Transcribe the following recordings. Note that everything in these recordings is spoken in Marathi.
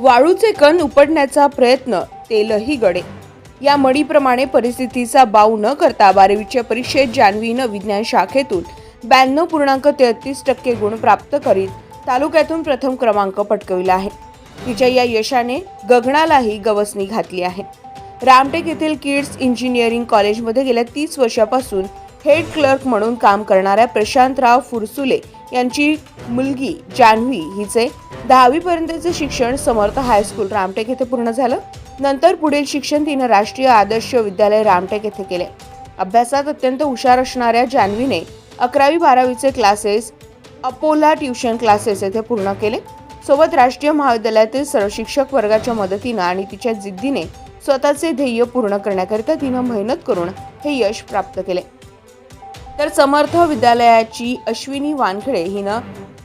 वाळूचे कण उपडण्याचा प्रयत्न तेलही गडे या मडीप्रमाणे परिस्थितीचा बाऊ न करता बारावीच्या परीक्षेत जान्हवीनं विज्ञान शाखेतून ब्याण्णव पूर्णांक तेहतीस टक्के गुण प्राप्त करीत तालुक्यातून प्रथम क्रमांक पटकविला आहे. तिच्या या यशाने गगनालाही गवसणी घातली आहे. रामटेक येथील किड्स इंजिनिअरिंग कॉलेजमध्ये गेल्या तीस वर्षापासून हेड क्लर्क म्हणून काम करणाऱ्या प्रशांतराव फुरसुले यांची मुलगी जान्हवी हिचे दहावीपर्यंतचे शिक्षण समर्थ हायस्कूल रामटेक येथे पूर्ण झालं. नंतर पुढील शिक्षण तिनं राष्ट्रीय आदर्श विद्यालय रामटेक येथे केले. अभ्यासात अत्यंत हुशार असणाऱ्या जान्हवीने अकरावी बारावीचे क्लासेस अपोला ट्युशन क्लासेस येथे पूर्ण केले. सोबत राष्ट्रीय महाविद्यालयातील सर्व शिक्षक वर्गाच्या मदतीनं आणि तिच्या जिद्दीने स्वतःचे ध्येय पूर्ण करण्याकरिता तिनं मेहनत करून हे यश प्राप्त केले. तर समर्थ विद्यालयाची अश्विनी वानखडे हिनं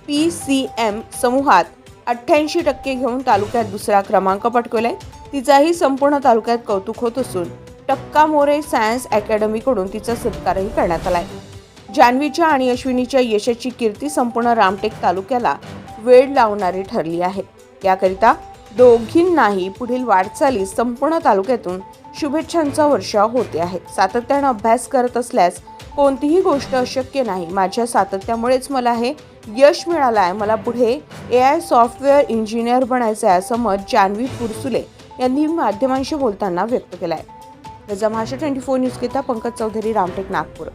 पी सी एम समूहात अठ्ठ्याऐंशी टक्के घेऊन तालुक्यात दुसरा क्रमांक पटकवलाय. तिचाही संपूर्ण तालुक्यात कौतुक होत असून टक्का मोरे सायन्स अकॅडमीकडून तिचा सत्कारही करण्यात आलाय. जान्हवीच्या आणि अश्विनीच्या यशाची कीर्ती संपूर्ण रामटेक तालुक्याला वेळ लावणारी ठरली आहे. याकरिता दोघींनाही पुढील वाटचालीस संपूर्ण तालुक्यातून शुभेच्छांचा वर्षाव होते आहे. सातत्यानं अभ्यास करत असल्यास कोणतीही गोष्ट अशक्य नाही. माझ्या सातत्यामुळेच मला हे यश मिळालं आहे मला पुढे ए आय सॉफ्टवेअर इंजिनियर बनायचं आहे असं मत जान्हवी पुरसुले यांनी माध्यमांशी बोलताना व्यक्त केलं आहे रजा महाराष्ट्र ट्वेंटी फोर न्यूजकरिता पंकज चौधरी रामटेक नागपूर.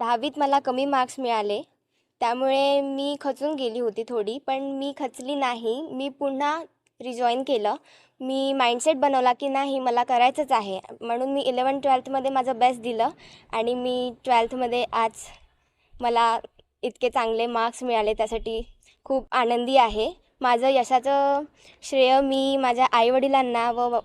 दहावीत मला कमी मार्क्स मिळाले. त्यामुळे मी खचून गेली होती थोडी पण मी खचली नाही. मी पुन्हा रिजॉईन केलं. मी माइंडसेट बनवला की नाही मला करायचंच आहे. म्हणून मी इलेवन ट्वेल्थमध्ये माझं बेस्ट दिलं आणि मी ट्वेल्थमध्ये आज मला इतके चांगले मार्क्स मिळाले त्यासाठी खूप आनंदी आहे. माझं यशाचं श्रेय मी माझ्या आईवडिलांना व व-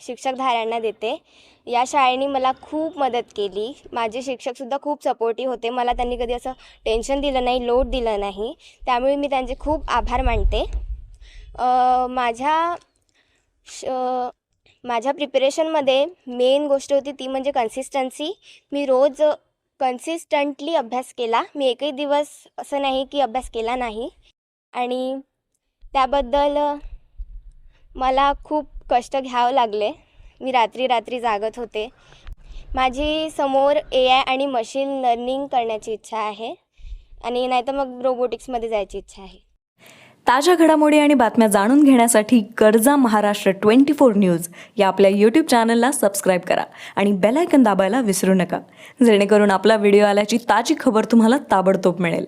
शिक्षकधाऱ्यांना देते. या शाळेने मला खूप मदत केली. माझे शिक्षकसुद्धा खूप सपोर्टिव्ह होते. मला त्यांनी कधी असं टेन्शन दिलं नाही लोड दिलं नाही. त्यामुळे मी त्यांचे खूप आभार मानते. माझ्या श माझ्या प्रिपरेशनमध्ये मेन गोष्ट होती ती म्हणजे कन्सिस्टन्सी मी रोज कन्सिस्टंटली अभ्यास केला. मी एकही दिवस असं नाही की अभ्यास केला नाही. आणि त्याबद्दल मला खूप कष्ट घ्यावं लागले. मी रात्री रात्री जागत होते. माझी समोर ए आय आणि मशीन लर्निंग करण्याची इच्छा आहे आणि नाहीतर मग रोबोटिक्समध्ये जायची इच्छा आहे. ताज्या घडामोडी आणि बातम्या जाणून घेण्यासाठी गरजा महाराष्ट्र ट्वेंटी फोर न्यूज या आपल्या यूट्यूब चॅनलला सबस्क्राईब करा आणि बेलायकन दाबायला विसरू नका. जेणेकरून आपला व्हिडिओ आल्याची ताजी खबर तुम्हाला ताबडतोब मिळेल.